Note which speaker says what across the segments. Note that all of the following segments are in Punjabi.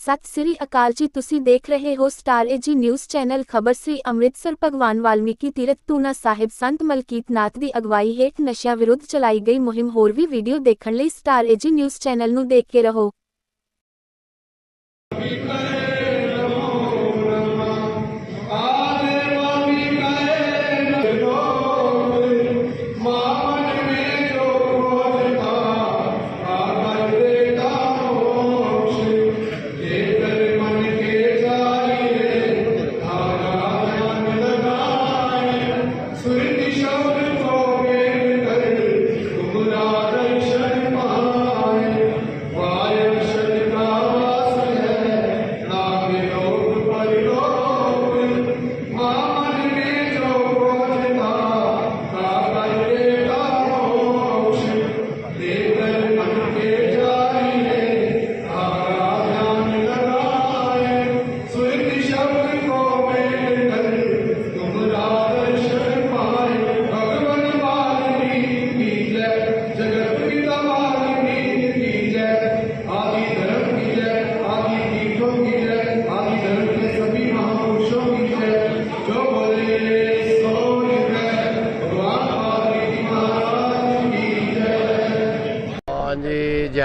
Speaker 1: ਸਤਿ ਸ੍ਰੀ ਅਕਾਲ ਜੀ। ਤੁਸੀਂ ਦੇਖ ਰਹੇ ਹੋ ਸਟਾਰ ਏਜੀ ਨਿਊਜ਼ ਚੈਨਲ। ਖਬਰ ਸ੍ਰੀ ਅੰਮ੍ਰਿਤਸਰ ਭਗਵਾਨ ਵਾਲਮੀਕੀ ਤੀਰਥ ਤੂਨਾ ਸਾਹਿਬ ਸੰਤ ਮਲਕੀਤ ਨਾਥ ਦੀ ਅਗਵਾਈ ਹੇਠ ਨਸ਼ਿਆਂ ਵਿਰੁੱਧ ਚਲਾਈ ਗਈ ਮੁਹਿੰਮ। ਹੋਰ ਵੀ ਵੀਡੀਓ ਦੇਖਣ ਲਈ ਸਟਾਰ ਏਜੀ ਨਿਊਜ਼ ਚੈਨਲ ਨੂੰ ਦੇਖ ਕੇ ਰਹੋ।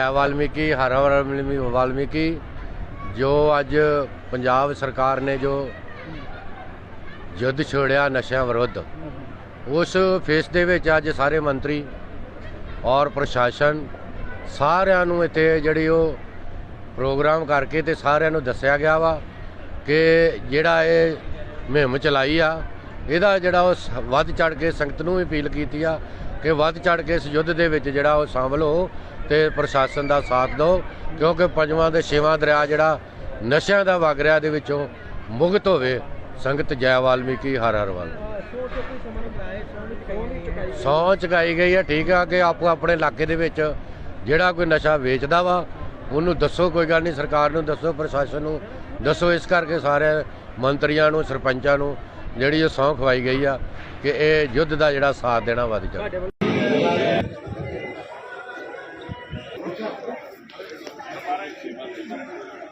Speaker 2: ਹਾਂਜੀ ਵਾਲਮੀਕੀ, ਹਰ ਵਾਲਮੀਕੀ, ਜੋ ਅੱਜ ਪੰਜਾਬ ਸਰਕਾਰ ਨੇ ਜੋ ਯੁੱਧ ਛੋੜਿਆ ਨਸ਼ਿਆਂ ਵਿਰੁੱਧ, ਉਸ ਫੇਸ ਦੇ ਵਿੱਚ ਅੱਜ ਸਾਰੇ ਮੰਤਰੀ ਔਰ ਪ੍ਰਸ਼ਾਸਨ ਸਾਰਿਆਂ ਨੂੰ ਇੱਥੇ ਜਿਹੜੀ ਉਹ ਪ੍ਰੋਗਰਾਮ ਕਰਕੇ ਤੇ ਸਾਰਿਆਂ ਨੂੰ ਦੱਸਿਆ ਗਿਆ ਵਾ ਕਿ ਜਿਹੜਾ ਇਹ ਮੁਹਿੰਮ ਚਲਾਈ ਆ, ਇਹਦਾ ਜਿਹੜਾ ਉਹ ਸ- ਵੱਧ ਚੜ ਕੇ ਸੰਗਤ ਨੂੰ ਵੀ ਅਪੀਲ ਕੀਤੀ ਆ ਕਿ ਵੱਧ ਚੜ ਕੇ ਇਸ ਯੁੱਧ ਦੇ ਵਿੱਚ ਜਿਹੜਾ ਉਹ ਸ਼ਾਮਲ ਹੋ ਤੇ ਪ੍ਰਸ਼ਾਸਨ ਦਾ ਸਾਥ ਦਿਓ, ਕਿਉਂਕਿ ਪੰਜਵਾਂ ਤੇ ਛੇਵਾਂ ਦਰਿਆ ਜਿਹੜਾ ਨਸ਼ਿਆਂ ਦਾ ਵਗ ਰਿਹਾ ਦੇ ਵਿੱਚੋਂ ਮੁਕਤ ਹੋਵੇ, ਸੰਗਤ ਜੈ ਵਾਲਮੀਕੀ, ਹਰ ਹਰ ਵਾਲ। ਸਹੁੰ ਚੁਕਾਈ ਗਈ ਹੈ, ਠੀਕ ਆ ਕਿ ਆਪੋ ਆਪਣੇ ਇਲਾਕੇ ਦੇ ਵਿੱਚ ਜਿਹੜਾ ਕੋਈ ਨਸ਼ਾ ਵੇਚਦਾ ਵਾ, ਉਹਨੂੰ ਦੱਸੋ, ਕੋਈ ਗੱਲ ਨਹੀਂ, ਸਰਕਾਰ ਨੂੰ ਦੱਸੋ, ਪ੍ਰਸ਼ਾਸਨ ਨੂੰ ਦੱਸੋ, ਇਸ ਕਰਕੇ ਸਾਰੇ ਮੰਤਰੀਆਂ ਨੂੰ, ਸਰਪੰਚਾਂ ਨੂੰ ਜਿਹੜੀ ਉਹ ਸਹੁੰ ਖਵਾਈ ਗਈ ਆ ਕਿ ਇਹ ਯੁੱਧ ਦਾ ਜਿਹੜਾ ਸਾਥ ਦੇਣਾ ਵੱਧ ਚੱਲ